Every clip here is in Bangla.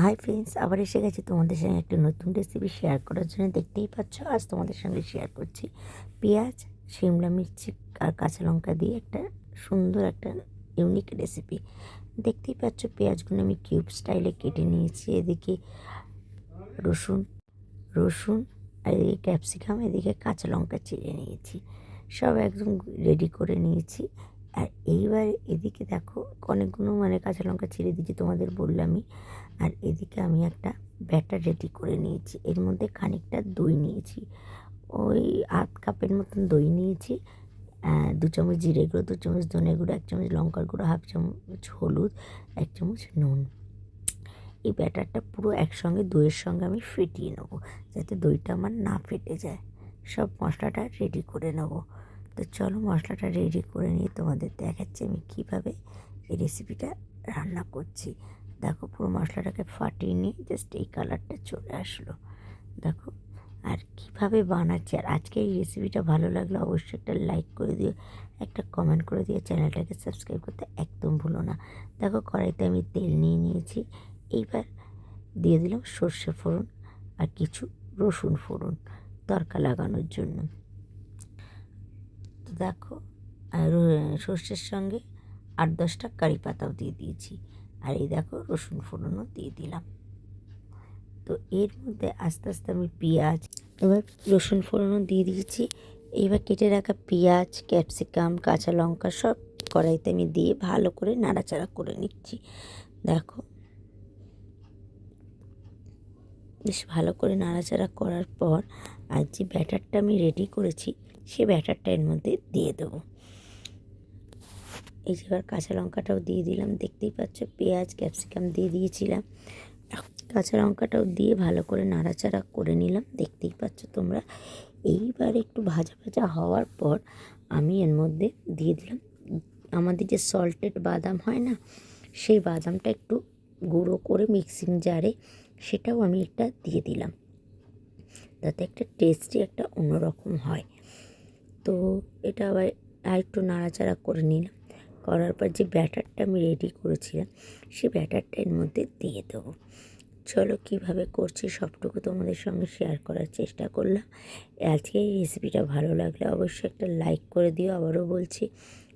হাই ফ্রেন্ডস আবার এসে গেছি তোমাদের সঙ্গে একটা নতুন রেসিপি শেয়ার করার জন্য। দেখতেই পাচ্ছ, আজ তোমাদের সঙ্গে শেয়ার করছি পেঁয়াজ শিমলা মির্চি আর কাঁচা লঙ্কা দিয়ে একটা সুন্দর একটা ইউনিক রেসিপি দেখতেই পাচ্ছ, পেঁয়াজগুলো আমি কিউব স্টাইলে কেটে নিয়েছি। এদিকে রসুন রসুন, আর এদিকে ক্যাপসিকাম এদিকে কাঁচা লঙ্কা চিড়ে নিয়েছি। সব একদম রেডি করে নিয়েছি। আর এইবার এদিকে দেখো অনেকগুলো মানে কাঁচা লঙ্কা ছিঁড়ে দিয়েছি, তোমাদের বললামই। আর এদিকে আমি একটা ব্যাটার রেডি করে নিয়েছি। এর মধ্যে খানিকটা দই নিয়েছি। ওই আধ কাপের মতন দই নিয়েছি। দু চামচ জিরে গুঁড়ো, দু চামচ ধনে গুঁড়ো, এক চামচ লঙ্কার গুঁড়ো, হাফ চামচ হলুদ, এক চামচ নুন। এই ব্যাটারটা পুরো একসঙ্গে দইয়ের সঙ্গে আমি ফেটিয়ে নেব, যাতে দইটা আমার না ফেটে যায়। সব মশলাটা রেডি করে নেব। তো চলো মশলাটা রেডি করে নিয়ে তোমাদের দেখাচ্ছি আমি কীভাবে এই রেসিপিটা রান্না করছি। দেখো পুরো মশলাটাকে ফাটিয়ে নিয়ে জাস্ট এই কালারটা চলে আসলো। দেখো আর কীভাবে বানাচ্ছি আর আজকে এই রেসিপিটা ভালো লাগলে অবশ্যই একটা লাইক করে দিও, একটা কমেন্ট করে দিও চ্যানেলটাকে সাবস্ক্রাইব করতে একদম ভুলো না। দেখো কড়াইতে আমি তেল নিয়ে নিয়েছি, এইবার দিয়ে দিলাম সর্ষে ফোড়ন আর কিছু রসুন ফোড়ন তরকা লাগানোর জন্য। দেখো, আর সর্ষের সঙ্গে আট দশটা কারি পাতাও দিয়ে দিয়েছি। আর এই দেখো, রসুন ফোড়নও দিয়ে দিলাম। তো এর মধ্যে আস্তে আস্তে আমি পেঁয়াজ, এবার রসুন ফোড়নও দিয়ে দিয়েছি। এবার কেটে রাখা পেঁয়াজ, ক্যাপসিকাম, কাঁচা লঙ্কা সব কড়াইতে আমি দিয়ে ভালো করে নাড়াচাড়া করে নিচ্ছি। দেখো বেশ ভালো করে নাড়াচাড়া করার পর আর যে ব্যাটারটা আমি রেডি করেছি, সে ব্যাটারটা এর মধ্যে দিয়ে দেবো। এই যে এবার কাঁচা লঙ্কাটাও দিয়ে দিলাম, দেখতেই পাচ্ছ পেঁয়াজ, ক্যাপসিকাম দিয়ে দিয়েছিলাম। কাঁচা লঙ্কাটাও দিয়ে ভালো করে নাড়াচাড়া করে নিলাম, দেখতেই পাচ্ছ তোমরা। এইবার একটু ভাজা ভাজা হওয়ার পর আমি এর মধ্যে দিয়ে দিলাম, আমাদের যে সল্টেড বাদাম হয় না, সেই বাদামটা একটু গুঁড়ো করে মিক্সিং জারে সেটাও আমি একটা দিয়ে দিলাম। তাতে একটা টেস্টি, একটা অন্যরকম হয়। তো এটা আবার আর একটু নাড়াচাড়া করে নিলাম। করার পর যে ব্যাটারটা আমি রেডি করেছিলাম, সে ব্যাটারটা এর মধ্যে দিয়ে দেবো। চলো কীভাবে করছি সবটুকু তোমাদের সঙ্গে শেয়ার করার চেষ্টা করলাম। আজকে এই রেসিপিটা ভালো লাগলে অবশ্যই একটা লাইক করে দিও। আবারও বলছি,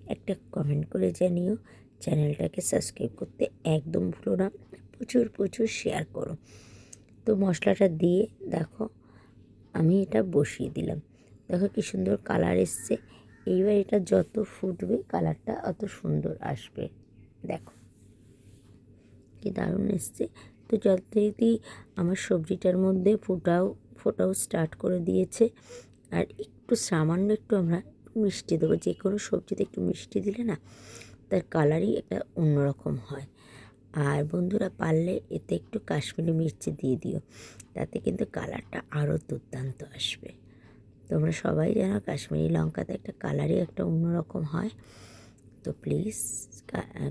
একটা কমেন্ট করে জানিও। চ্যানেলটাকে সাবস্ক্রাইব করতে একদম ভুলো না। প্রচুর প্রচুর শেয়ার করো। তো মশলাটা দিয়ে দেখো, আমি এটা বসিয়ে দিলাম। দেখো কি সুন্দর কালার এসছে। এইবার এটা যত ফুটবে কালারটা অত সুন্দর আসবে। দেখো, কি দারুণ এসছে। তো যথারীতি আমার সবজিটার মধ্যে ফোটাও ফোটাও স্টার্ট করে দিয়েছে। আর একটু সামান্য একটু আমরা মিষ্টি দেবো। যে কোনো সবজিতে একটু মিষ্টি দিলে না তার কালারই একটা অন্যরকম হয়। আর বন্ধুরা পারলে এতে একটু কাশ্মীরি মির্চি দিয়ে দিও, তাতে কিন্তু কালারটা আরও দুর্দান্ত আসবে। তোমরা সবাই জানো কাশ্মীরি লঙ্কাতে একটা কালারই একটা অন্যরকম হয়, তো প্লিজ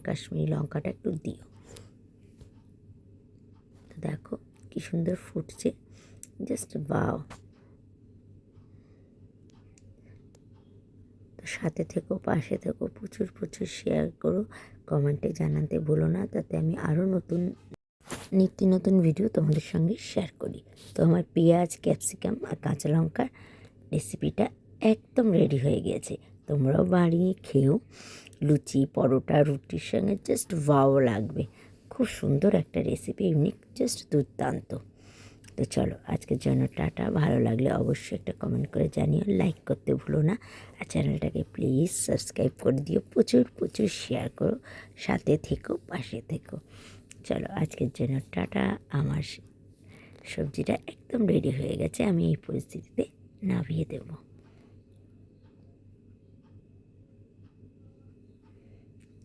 কাশ্মীরি লঙ্কাটা একটু দিও। তো দেখো কি সুন্দর ফুটছে, জাস্ট বাও সাথে থেকো, পাশে থেকো, প্রচুর প্রচুর শেয়ার করো। কমেন্টে জানাতে ভুলো না, তাতে আমি আরও নতুন, নিত্য নতুন ভিডিও তোমাদের সঙ্গে শেয়ার করি। তো আমার পেঁয়াজ ক্যাপসিকাম আর কাঁচা লঙ্কার রেসিপিটা একদম রেডি হয়ে গিয়েছে তোমরাও বাড়িয়ে খেয়েও লুচি, পরোটা, রুটির সঙ্গে জাস্ট ভাও লাগবে। খুব সুন্দর একটা রেসিপি ইউনিক জাস্ট দুর্দান্ত। তো চলো, আজকের জন্য টাটা। ভালো লাগলে অবশ্যই একটা কমেন্ট করে জানিও লাইক করতে ভুলো না। আর চ্যানেলটাকে প্লিজ সাবস্ক্রাইব করে দিও, প্রচুর প্রচুর শেয়ার করো, সাথে থেকো, পাশে থেকো। চলো, আজকের জন্য টাটা। আমার সবজিটা একদম রেডি হয়ে গেছে, আমি এই পরিস্থিতিতে নামিয়ে দেব।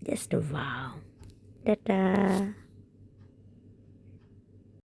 Just wow tata.